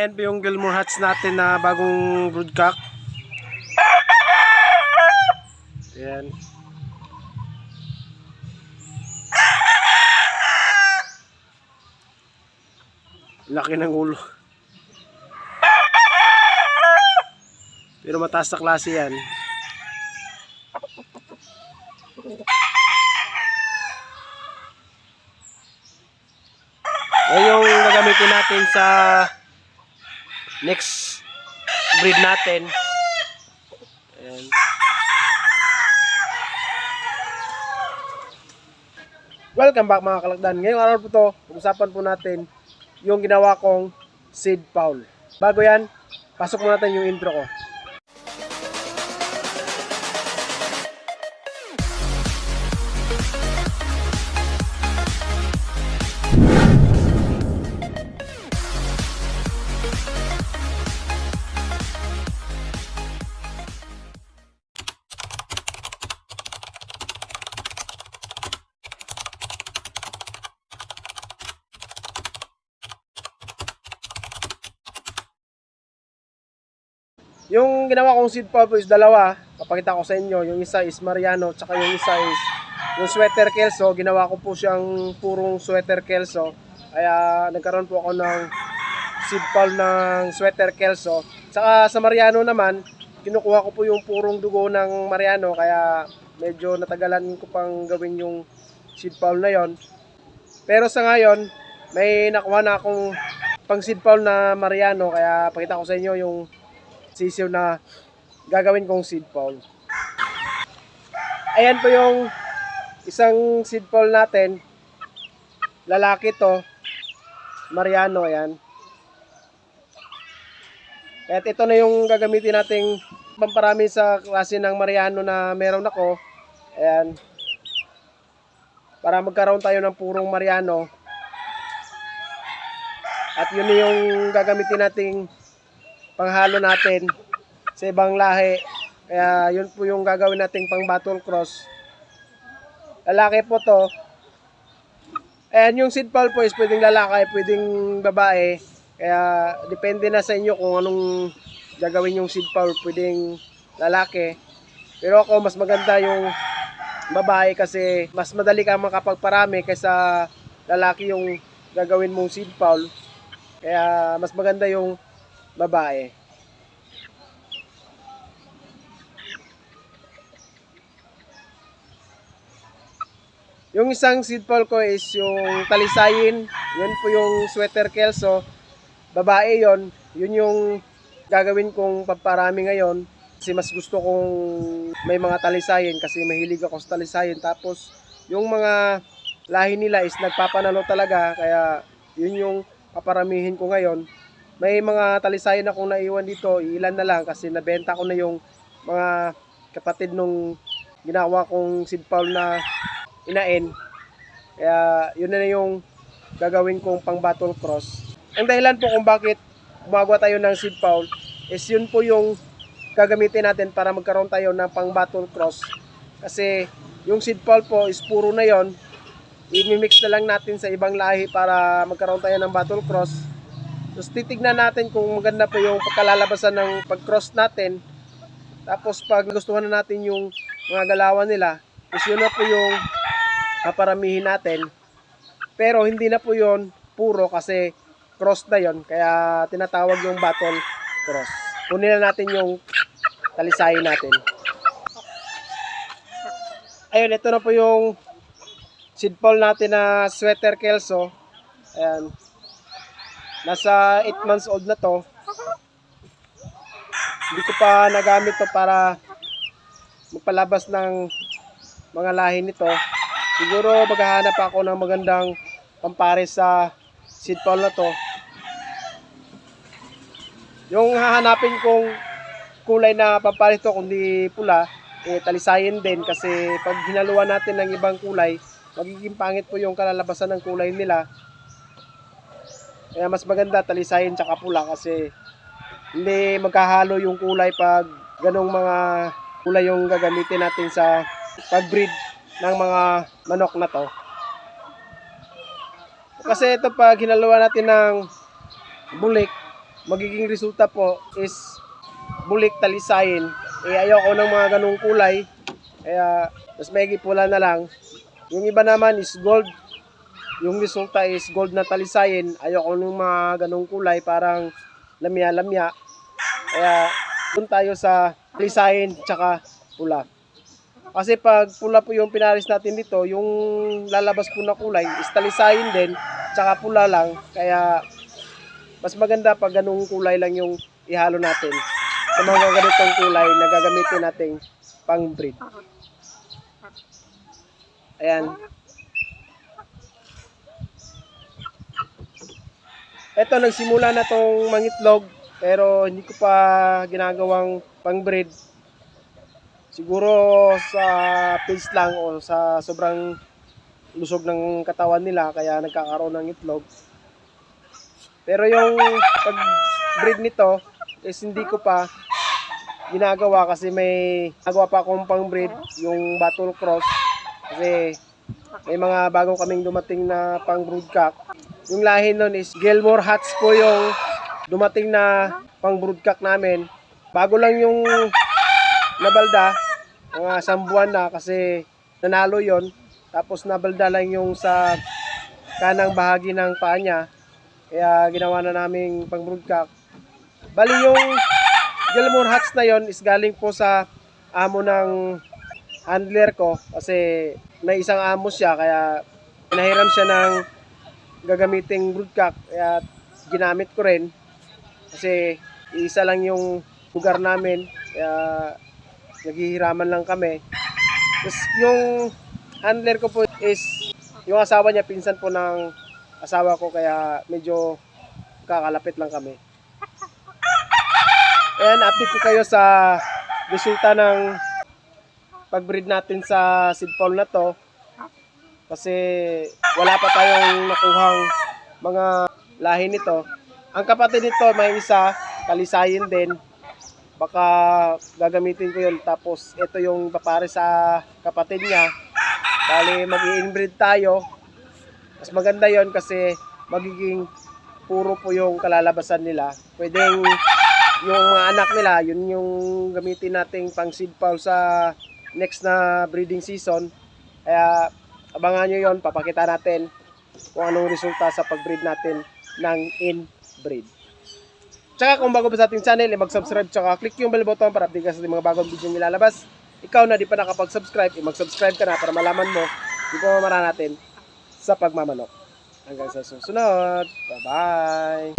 Ayan po yung Gilmore Hats natin na bagong broodcock. Ayan. Laki ng ulo. Pero mataas na klase yan. Yan yung gagamitin natin sa next breed natin. Ayan. Welcome back mga kalagdan. Ngayong araw po to, pag-usapan po natin yung ginawa kong seed foul. Bago yan, pasok mo natin yung intro ko. Yung ginawa kong seed pulp is dalawa. Papakita ko sa inyo. Yung isa is Mariano, tsaka yung isa is yung sweater kelso. Ginawa ko po siyang purong sweater kelso. Kaya nagkaroon po ako ng seed pulp ng sweater kelso. Tsaka sa Mariano naman, kinukuha ko po yung purong dugo ng Mariano. Kaya medyo natagalan ko pang gawin yung seed pulp na yon. Pero sa ngayon, may nakuha na akong pang seed pulp na Mariano. Kaya pakita ko sa inyo yung sisiw na gagawin kong seed bowl. Ayan po yung isang seed bowl natin. Lalaki to. Mariano, ayan. At ito na yung gagamitin nating pamparami sa klase ng Mariano na meron ako. Ayan. Para magkaroon tayo ng purong Mariano. At yun yung gagamitin nating panghalo natin sa ibang lahi. Kaya yun po yung gagawin nating pang battle cross. Lalaki po to. Ayan yung seed pulp po is pwedeng lalaki, pwedeng babae. Kaya depende na sa inyo kung anong gagawin yung seed pulp. Pwedeng lalaki. Pero ako mas maganda yung babae kasi mas madali kang makapagparami kaysa lalaki yung gagawin mong seed pulp. Kaya mas maganda yung babae. Yung isang seed ball ko is yung talisayin. Yun po yung sweater kelso. Babae yon Yun yung gagawin kong paparami ngayon. Kasi mas gusto kong may mga talisayin kasi mahilig ako sa talisayin. Tapos yung mga lahi nila is nagpapanalo talaga. Kaya yun yung paparamihin ko ngayon. May mga talisayin akong naiwan dito. Ilan na lang kasi nabenta ko na yung mga kapatid nung ginawa kong seed ball na inain. Kaya yun na yung gagawin kong pang battle cross. Ang dahilan po kung bakit gumagawa tayo ng seed foul is yun po yung gagamitin natin para magkaroon tayo ng pang battle cross. Kasi yung seed foul po is puro na yon. I-mix na lang natin sa ibang lahi para magkaroon tayo ng battle cross. Tapos titignan natin kung maganda pa yung pagkalalabasan ng pag-cross natin. Tapos pag gustuhan na natin yung mga galawan nila, is yun na po yung paparamihin natin. Pero hindi na po yon puro kasi cross na yon kaya tinatawag yung battle cross. Kunin na natin yung talisayin natin. Ayun, ito na po yung seed natin na sweater kelso. Ayan. Nasa 8 months old na to. Hindi ko pa nagamit to para magpalabas ng mga lahi nito. Siguro maghahanap ako ng magandang pampares sa seed ball na to. Yung hahanapin kong kulay na pampares to kundi pula, eh, talisayin din kasi pag hinaluan natin ng ibang kulay, magiging pangit po yung kalalabasan ng kulay nila. Kaya mas maganda talisayin tsaka pula kasi hindi magkahalo yung kulay pag ganong mga kulay yung gagamitin natin sa pag-breed ng mga manok na to. Kasi ito pag hinaluan natin ng bulik, magiging resulta po is bulik talisayin. Eh ayoko ng mga ganung kulay. Kaya mas maigi pula na lang. Yung iba naman is gold. Yung resulta is gold na talisayin. Ayoko ng mga ganung kulay parang lamya-lamya. Kaya doon tayo sa talisayin tsaka pula. Kasi pag pula po yung pinaris natin dito, yung lalabas po na kulay is talisayin din, tsaka pula lang. Kaya mas maganda pag ganung kulay lang yung ihalo natin sa mga ganitong kulay na gagamitin nating pang breed. Ayan. Ito, nagsimula na tong mangitlog pero hindi ko pa ginagawang pang breed. Siguro sa pills lang o sa sobrang lusog ng katawan nila kaya nagkakaroon ng itlog. Pero yung pag-breed nito is hindi ko pa ginagawa kasi may nagawa pa akong pang-breed yung battle cross kasi may mga bago kaming dumating na pang broodcock. Yung lahi nun is Gilmore Hats po yung dumating na pang broodcock namin. Bago lang yung nabalda, mga isang buwan na kasi nanalo yon Tapos nabalda lang yung sa kanang bahagi ng paa niya. Kaya ginawa na naming pang broodcock. Bali yung Gilmore Hats na yon is galing po sa amo ng handler ko kasi may isang amo siya kaya pinahiram siya ng gagamiting broodcock kaya ginamit ko rin. Kasi isa lang yung lugar namin. Kaya naghihiraman lang kami. Tapos yung handler ko po is yung asawa niya pinsan po ng asawa ko. Kaya medyo kakalapit lang kami. Ayan, update ko kayo sa resulta ng pag-breed natin sa seed poll na to. Kasi wala pa tayong nakuhang mga lahi nito. Ang kapatid nito may isa, kalisayin din. Baka gagamitin ko yun. Tapos ito yung papare sa kapatid niya. Bali mag-i-inbreed tayo. Mas maganda yon kasi magiging puro po yung kalalabasan nila. Pwedeng yung mga anak nila, yun yung gamitin nating pang seed poll sa next na breeding season. Kaya abangan nyo yon papakita natin kung anong resulta sa pag-breed natin ng inbreed. Tsaka kung bago pa sa ating channel, eh, mag-subscribe tsaka click yung bell button para update ka sa mga bagong video nilalabas. Ikaw na di pa nakapag-subscribe, eh, mag-subscribe ka na para malaman mo yung pamamara natin sa pagmamanok. Hanggang sa susunod. Bye-bye!